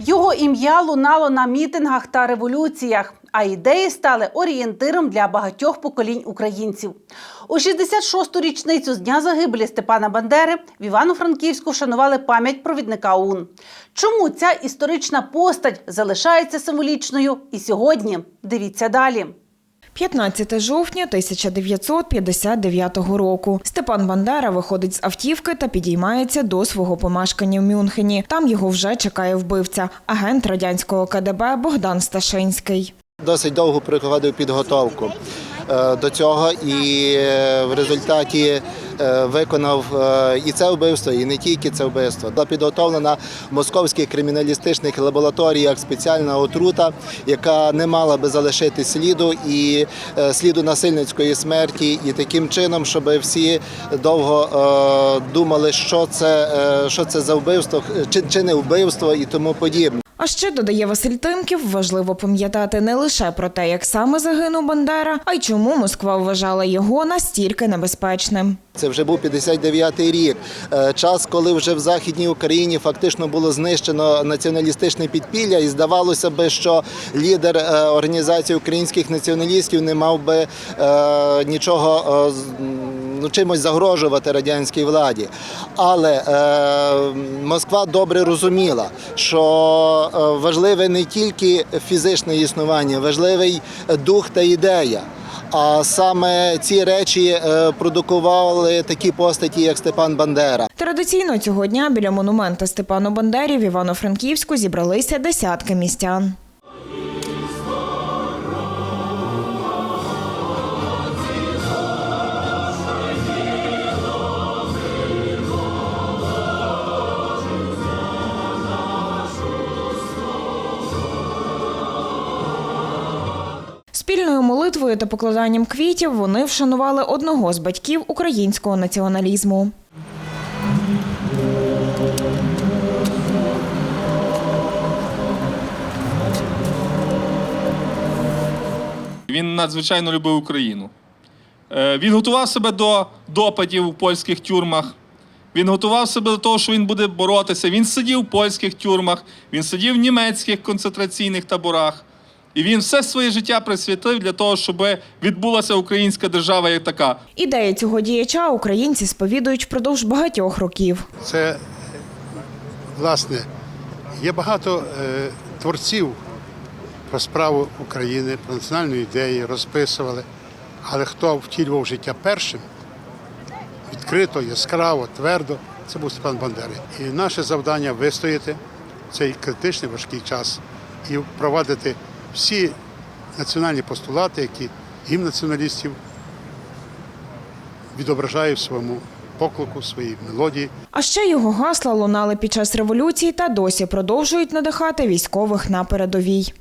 Його ім'я лунало на мітингах та революціях, а ідеї стали орієнтиром для багатьох поколінь українців. У 66-ту річницю з дня загибелі Степана Бандери в Івано-Франківську вшанували пам'ять провідника ОУН. Чому ця історична постать залишається символічною і сьогодні? Дивіться далі. 15 жовтня 1959 року. Степан Бандера виходить з автівки та підіймається до свого помешкання в Мюнхені. Там його вже чекає вбивця, агент радянського КДБ Богдан Сташинський. Досить довго проходив підготовку е, до цього і е, в результаті виконав е, і це вбивство, і не тільки це вбивство. Була підготовлена в московських криміналістичних лабораторіях спеціальна отрута, яка не мала би залишити сліду і е, сліду насильницької смерті, і таким чином, щоб всі довго е, думали, що це, е, що це за вбивство, чи, чи не вбивство і тому подібне. А ще додає Василь Тимків, важливо пам'ятати не лише про те, як саме загинув Бандера, а й чому Москва вважала його настільки небезпечним. Це вже був 59-й рік. Е, Час, коли вже в Західній Україні фактично було знищено націоналістичне підпілля, і здавалося би, що лідер е, організації українських націоналістів не мав би е, нічого ну, чимось загрожувати радянській владі. Але е, Москва добре розуміла, що е, важливе не тільки фізичне існування, важливий дух та ідея. А саме ці речі е, продукували такі постаті, як Степан Бандера. Традиційно цього дня біля монумента Степану Бандері в Івано-Франківську зібралися десятки містян. Спільною молитвою та покладанням квітів вони вшанували одного з батьків українського націоналізму. Він надзвичайно любив Україну. Е, Він готував себе до допитів у польських тюрмах. Він готував себе до того, що він буде боротися. Він сидів в польських тюрмах, він сидів в німецьких концентраційних таборах. І він все своє життя присвятив для того, щоб відбулася українська держава як така. Ідеї цього діяча українці сповідують впродовж багатьох років. Це власне є багато е, творців про справу України, про національну ідею, розписували. Але хто втілював життя першим, відкрито, яскраво, твердо, це був Степан Бандера. І наше завдання вистояти цей критичний важкий час і впровадити всі національні постулати, які гімн націоналістів відображає в своєму поклику, своїй мелодії. А ще його гасла лунали під час революції та досі продовжують надихати військових на передовій.